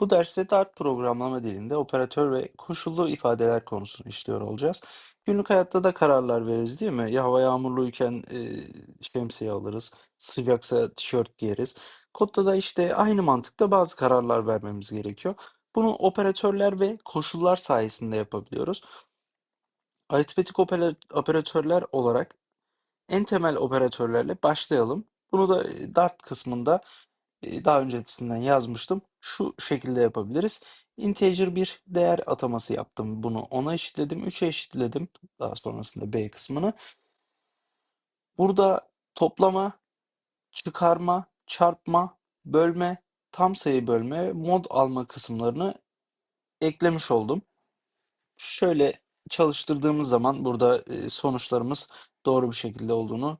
Bu derste Dart programlama dilinde operatör ve koşullu ifadeler konusunu işliyor olacağız. Günlük hayatta da kararlar veririz değil mi? Ya hava yağmurluyken e, şemsiye alırız, sıcaksa tişört giyeriz. Kodda da işte aynı mantıkta bazı kararlar vermemiz gerekiyor. Bunu operatörler ve koşullar sayesinde yapabiliyoruz. Aritmetik opera- operatörler olarak en temel operatörlerle başlayalım. Bunu da e, Dart kısmında daha öncesinden yazmıştım. Şu şekilde yapabiliriz. Integer bir değer ataması yaptım. Bunu 10'a eşitledim, 3'e eşitledim. Daha sonrasında B kısmını. Burada toplama, çıkarma, çarpma, bölme, tam sayı bölme, mod alma kısımlarını eklemiş oldum. Şöyle çalıştırdığımız zaman burada sonuçlarımız doğru bir şekilde olduğunu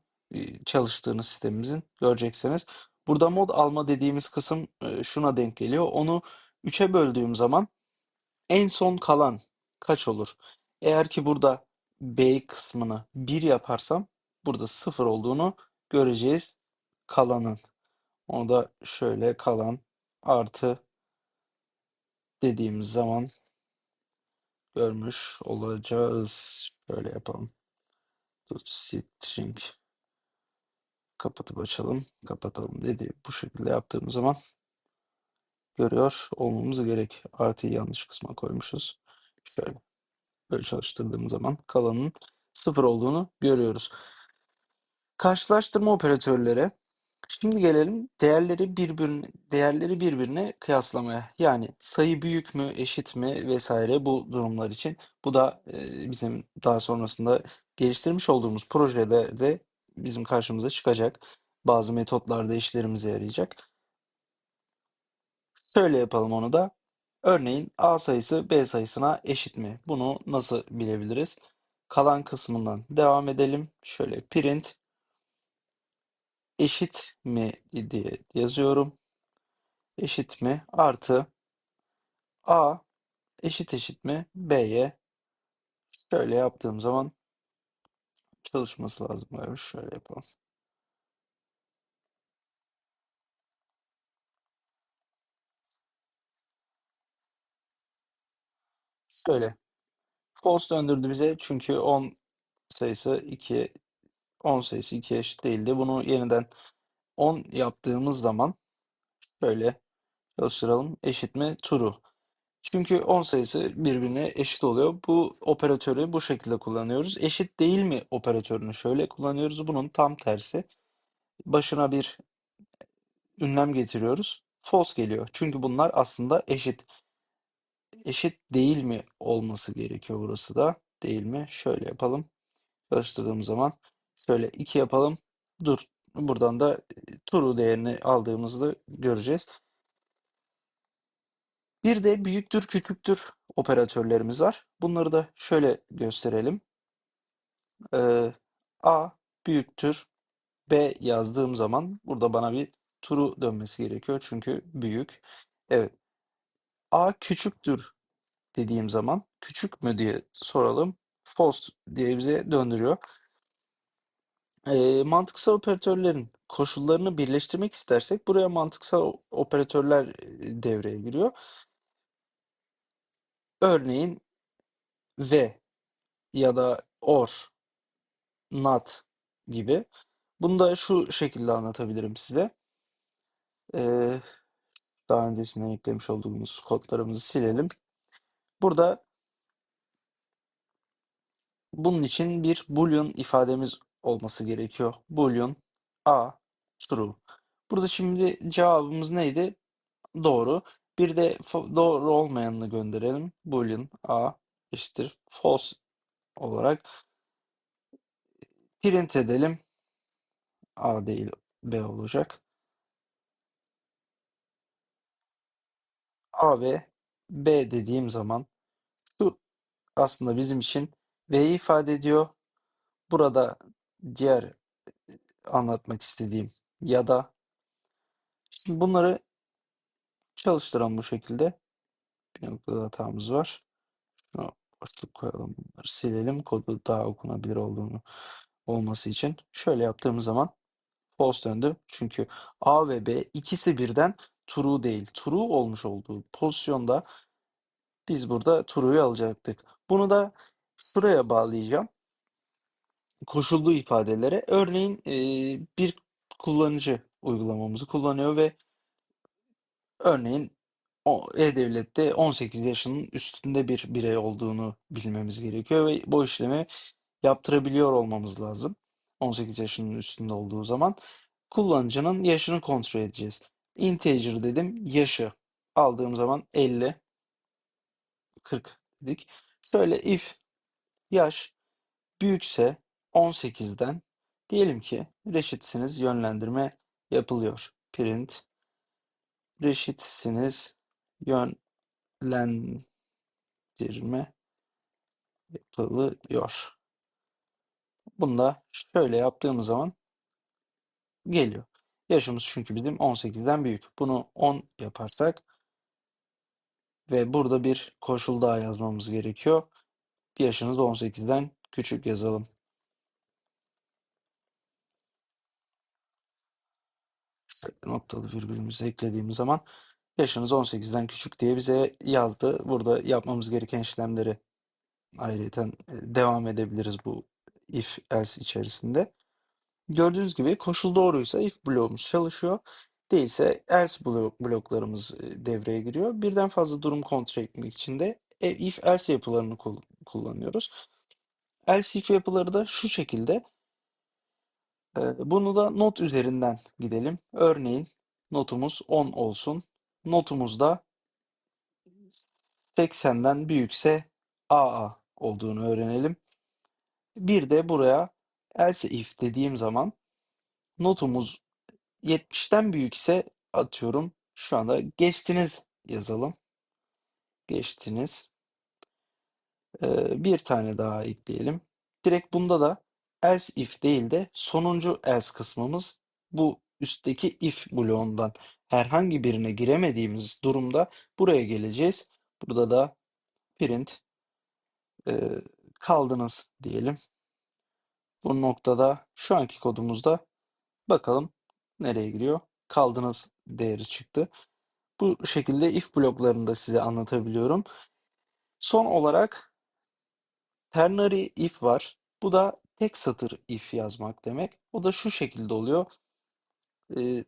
çalıştığını sistemimizin göreceksiniz. Burada mod alma dediğimiz kısım e, şuna denk geliyor. Onu 3'e böldüğüm zaman en son kalan kaç olur? Eğer ki burada B kısmını 1 yaparsam burada 0 olduğunu göreceğiz kalanın. Onu da şöyle kalan artı dediğimiz zaman görmüş olacağız. Şöyle yapalım. String kapatıp açalım, kapatalım dedi. Bu şekilde yaptığımız zaman görüyor olmamız gerek. Artıyı yanlış kısma koymuşuz. Şöyle böyle çalıştırdığımız zaman kalanın sıfır olduğunu görüyoruz. Karşılaştırma operatörlere Şimdi gelelim değerleri birbirine değerleri birbirine kıyaslamaya. Yani sayı büyük mü, eşit mi vesaire bu durumlar için. Bu da bizim daha sonrasında geliştirmiş olduğumuz projelerde bizim karşımıza çıkacak. Bazı metotlarda işlerimize yarayacak. Şöyle yapalım onu da. Örneğin A sayısı B sayısına eşit mi? Bunu nasıl bilebiliriz? Kalan kısmından devam edelim. Şöyle print eşit mi diye yazıyorum. Eşit mi artı A eşit eşit mi B'ye şöyle yaptığım zaman çalışması lazım. Yani şöyle yapalım. Şöyle. False döndürdü bize çünkü 10 sayısı 2 10 sayısı 2'ye eşit değildi. Bunu yeniden 10 yaptığımız zaman şöyle çalıştıralım. Eşit mi? True. Çünkü 10 sayısı birbirine eşit oluyor. Bu operatörü bu şekilde kullanıyoruz. Eşit değil mi operatörünü şöyle kullanıyoruz. Bunun tam tersi. Başına bir ünlem getiriyoruz. False geliyor. Çünkü bunlar aslında eşit. Eşit değil mi olması gerekiyor burası da. Değil mi? Şöyle yapalım. Çalıştırdığımız zaman şöyle 2 yapalım. Dur. Buradan da true değerini aldığımızda göreceğiz. Bir de büyüktür küçüktür operatörlerimiz var. Bunları da şöyle gösterelim. Ee, A büyüktür B yazdığım zaman burada bana bir true dönmesi gerekiyor. Çünkü büyük. Evet. A küçüktür dediğim zaman küçük mü diye soralım. False diye bize döndürüyor. E, mantıksal operatörlerin koşullarını birleştirmek istersek buraya mantıksal operatörler e, devreye giriyor. Örneğin ve ya da or, not gibi. Bunu da şu şekilde anlatabilirim size. Ee, daha öncesinden eklemiş olduğumuz kodlarımızı silelim. Burada bunun için bir boolean ifademiz olması gerekiyor. Boolean a true. Burada şimdi cevabımız neydi? Doğru. Bir de doğru olmayanını gönderelim. Boolean a eşittir false olarak print edelim. A değil B olacak. A ve B dediğim zaman şu aslında bizim için V'yi ifade ediyor. Burada diğer anlatmak istediğim ya da şimdi bunları çalıştıran bu şekilde bir noktada hatamız var. Şunu boşluk koyalım. Bunları silelim. Kodu daha okunabilir olduğunu olması için. Şöyle yaptığımız zaman false döndü. Çünkü A ve B ikisi birden true değil. True olmuş olduğu pozisyonda biz burada true'yu alacaktık. Bunu da şuraya bağlayacağım. Koşullu ifadelere. Örneğin bir kullanıcı uygulamamızı kullanıyor ve örneğin o E-Devlet'te 18 yaşının üstünde bir birey olduğunu bilmemiz gerekiyor ve bu işlemi yaptırabiliyor olmamız lazım. 18 yaşının üstünde olduğu zaman kullanıcının yaşını kontrol edeceğiz. Integer dedim, yaşı aldığım zaman 50, 40 dedik. Şöyle if yaş büyükse 18'den diyelim ki reşitsiniz yönlendirme yapılıyor. Print reşitsiniz yönlendirme yapılıyor. Bunu da şöyle yaptığımız zaman geliyor. Yaşımız çünkü bizim 18'den büyük. Bunu 10 yaparsak ve burada bir koşul daha yazmamız gerekiyor. Yaşınız 18'den küçük yazalım. Noktalı virgülümüzü eklediğimiz zaman yaşınız 18'den küçük diye bize yazdı. Burada yapmamız gereken işlemleri ayrıyeten devam edebiliriz bu if else içerisinde. Gördüğünüz gibi koşul doğruysa if bloğumuz çalışıyor. Değilse else blok, bloklarımız devreye giriyor. Birden fazla durum kontrol etmek için de if else yapılarını kullanıyoruz. Else if yapıları da şu şekilde. Bunu da not üzerinden gidelim. Örneğin notumuz 10 olsun. Notumuzda 80'den büyükse AA olduğunu öğrenelim. Bir de buraya else if dediğim zaman notumuz 70'ten büyükse atıyorum şu anda geçtiniz yazalım. Geçtiniz. Bir tane daha ekleyelim. Direkt bunda da else if değil de sonuncu else kısmımız bu üstteki if bloğundan herhangi birine giremediğimiz durumda buraya geleceğiz. Burada da print e, kaldınız diyelim. Bu noktada şu anki kodumuzda bakalım nereye giriyor? Kaldınız değeri çıktı. Bu şekilde if bloklarını da size anlatabiliyorum. Son olarak ternary if var. Bu da tek satır if yazmak demek. O da şu şekilde oluyor. Ee,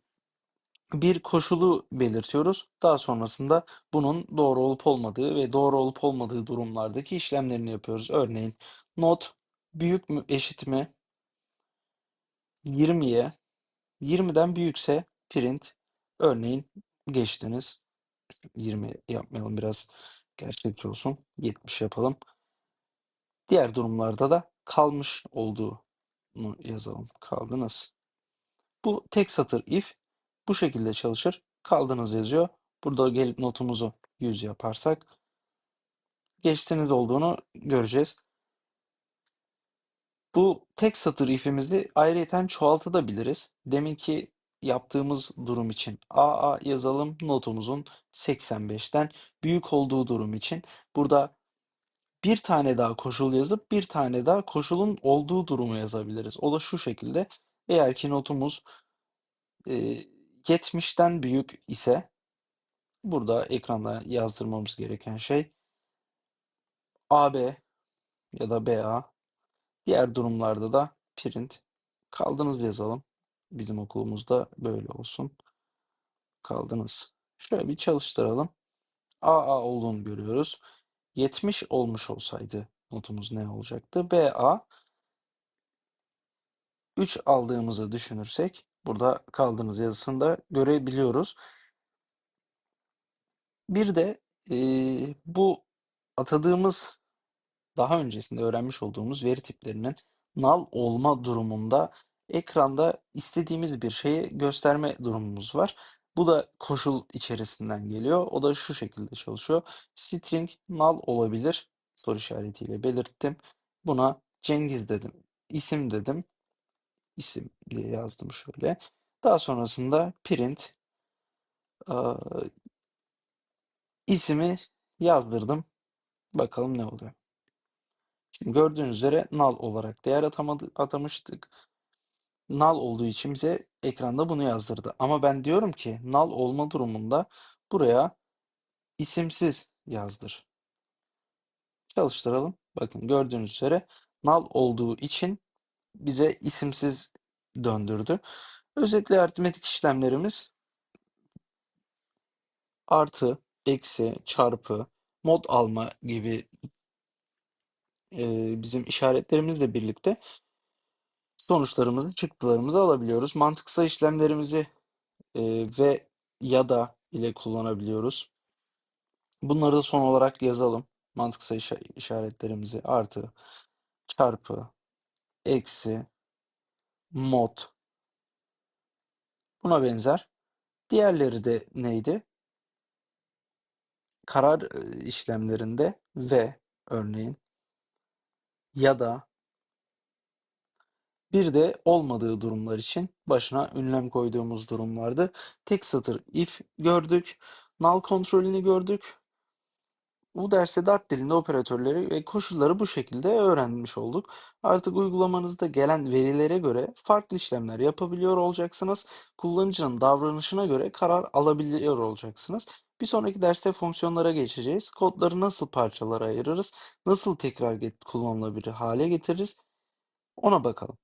bir koşulu belirtiyoruz. Daha sonrasında bunun doğru olup olmadığı ve doğru olup olmadığı durumlardaki işlemlerini yapıyoruz. Örneğin not büyük mü eşit mi 20'ye 20'den büyükse print örneğin geçtiniz 20 yapmayalım biraz gerçekçi olsun 70 yapalım. Diğer durumlarda da kalmış olduğunu yazalım. Kaldınız. Bu tek satır if bu şekilde çalışır. Kaldınız yazıyor. Burada gelip notumuzu 100 yaparsak geçtiniz olduğunu göreceğiz. Bu tek satır if'imizi ayrıyeten çoğaltabiliriz. Deminki yaptığımız durum için AA yazalım. Notumuzun 85'ten büyük olduğu durum için burada bir tane daha koşul yazıp bir tane daha koşulun olduğu durumu yazabiliriz. O da şu şekilde. Eğer ki notumuz e, 70'ten büyük ise burada ekranda yazdırmamız gereken şey AB ya da BA. Diğer durumlarda da print kaldınız yazalım. Bizim okulumuzda böyle olsun. Kaldınız. Şöyle bir çalıştıralım. AA olduğunu görüyoruz. 70 olmuş olsaydı notumuz ne olacaktı? BA 3 aldığımızı düşünürsek burada kaldığınız yazısında görebiliyoruz. Bir de e, bu atadığımız daha öncesinde öğrenmiş olduğumuz veri tiplerinin null olma durumunda ekranda istediğimiz bir şeyi gösterme durumumuz var. Bu da koşul içerisinden geliyor. O da şu şekilde çalışıyor. String null olabilir. Soru işaretiyle belirttim. Buna Cengiz dedim. İsim dedim. İsim diye yazdım şöyle. Daha sonrasında print ıı, ismi yazdırdım. Bakalım ne oluyor. Şimdi gördüğünüz üzere null olarak değer atamadı, atamıştık. Null olduğu için bize ekranda bunu yazdırdı. Ama ben diyorum ki null olma durumunda buraya isimsiz yazdır. Çalıştıralım. Bakın gördüğünüz üzere null olduğu için bize isimsiz döndürdü. Özetle aritmetik işlemlerimiz artı, eksi, çarpı, mod alma gibi e, bizim işaretlerimizle birlikte sonuçlarımızı, çıktılarımızı alabiliyoruz. Mantıksal işlemlerimizi e, ve ya da ile kullanabiliyoruz. Bunları da son olarak yazalım. Mantıksal işa- işaretlerimizi artı, çarpı, eksi, mod. Buna benzer. Diğerleri de neydi? Karar e, işlemlerinde ve örneğin ya da bir de olmadığı durumlar için başına ünlem koyduğumuz durumlardı. Tek satır if gördük. Null kontrolünü gördük. Bu derste Dart dilinde operatörleri ve koşulları bu şekilde öğrenmiş olduk. Artık uygulamanızda gelen verilere göre farklı işlemler yapabiliyor olacaksınız. Kullanıcının davranışına göre karar alabiliyor olacaksınız. Bir sonraki derste fonksiyonlara geçeceğiz. Kodları nasıl parçalara ayırırız, nasıl tekrar kullanılabilir hale getiririz ona bakalım.